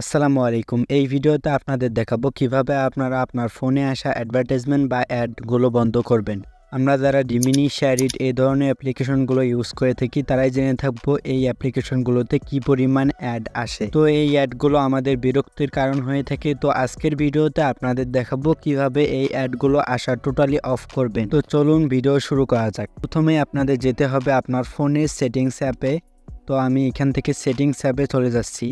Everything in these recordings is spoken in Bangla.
আসসালামু আলাইকুম। এই ভিডিওতে আপনাদের দেখাবো কীভাবে আপনারা আপনার ফোনে আসা অ্যাডভার্টাইজমেন্ট বা অ্যাডগুলো বন্ধ করবেন। আমরা যারা ডিমিনি শেয়ারিট এই ধরনের অ্যাপ্লিকেশনগুলো ইউজ করে থাকি, তারাই জেনে থাকব এই অ্যাপ্লিকেশনগুলোতে কি পরিমাণ অ্যাড আসে। তো এই অ্যাডগুলো আমাদের বিরক্তির কারণ হয়ে থাকে। তো আজকের ভিডিওতে আপনাদের দেখাবো কীভাবে এই অ্যাডগুলো আসা টোটালি অফ করবেন। তো চলুন ভিডিও শুরু করা যাক। প্রথমে আপনাদের যেতে হবে আপনার ফোনের সেটিংস অ্যাপে তো আমি এখান থেকে সেটিংস অ্যাপে চলে যাচ্ছি।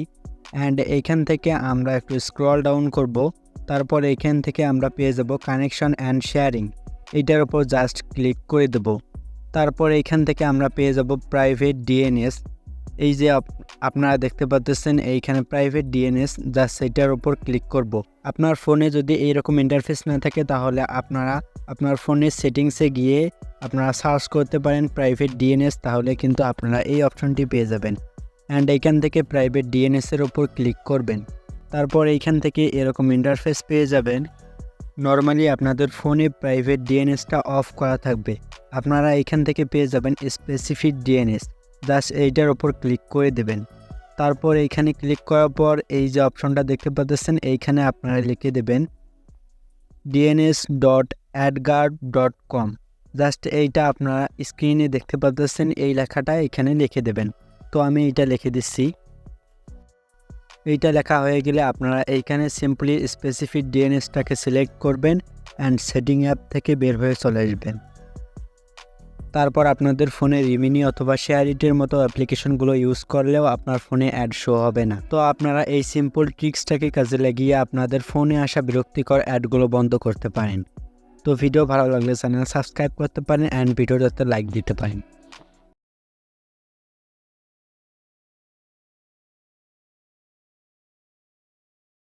অ্যান্ড এইখান থেকে আমরা একটু স্ক্রল ডাউন করব। তারপর এখান থেকে আমরা পেয়ে যাব কানেকশন অ্যান্ড শেয়ারিং এইটার উপর জাস্ট ক্লিক করে দেব। তারপর এইখান থেকে আমরা পেয়ে যাব প্রাইভেট ডিএনএস এই যে আপ- আপনারা দেখতে পাচ্ছেন, এইখানে প্রাইভেট ডিএনএস জাস্ট সেটার উপর ক্লিক করব। আপনার ফোনে যদি এইরকম ইন্টারফেস না থাকে, তাহলে আপনারা আপনার ফোনের সেটিংসে গিয়ে আপনারা সার্চ করতে পারেন প্রাইভেট ডিএনএস তাহলে কিন্তু আপনারা এই অপশনটি পেয়ে যাবেন। অ্যান্ড এইখান থেকে প্রাইভেট ডিএনএসের ওপর ক্লিক করবেন। তারপর এইখান থেকে এরকম ইন্টারফেস পেয়ে যাবেন। নর্মালি আপনাদের ফোনে প্রাইভেট ডিএনএসটা অফ করা থাকবে। আপনারা এখান থেকে পেয়ে যাবেন স্পেসিফিক ডিএনএস জাস্ট এইটার ওপর ক্লিক করে দেবেন। তারপর এইখানে ক্লিক করার পর এই যে অপশনটা দেখতে পাচ্ছেন, এইখানে আপনারা লিখে দেবেন DNS dot AdGuard dot com just এইটা আপনারা স্ক্রিনে দেখতে পাচ্ছেন, এই লেখাটা এখানে লিখে দেবেন। তো আমি এইটা লিখে দিচ্ছি। এইটা লেখা হয়ে গেলে আপনারা এইখানে সিম্পলি স্পেসিফিক ডিএনএসটাকে সিলেক্ট করবেন অ্যান্ড সেটিং অ্যাপ থেকে বের হয়ে চলে আসবেন। তারপর আপনাদের ফোনে রিমিনি অথবা শেয়ারিটের মতো অ্যাপ্লিকেশনগুলো ইউজ করলেও আপনার ফোনে অ্যাড শো হবে না। তো আপনারা এই সিম্পল ট্রিক্সটাকে কাজে লাগিয়ে আপনাদের ফোনে আসা বিরক্তিকর অ্যাডগুলো বন্ধ করতে পারেন। তো ভিডিও ভালো লাগলে চ্যানেল সাবস্ক্রাইব করতে পারেন অ্যান্ড ভিডিওটাতে লাইক দিতে পারেন।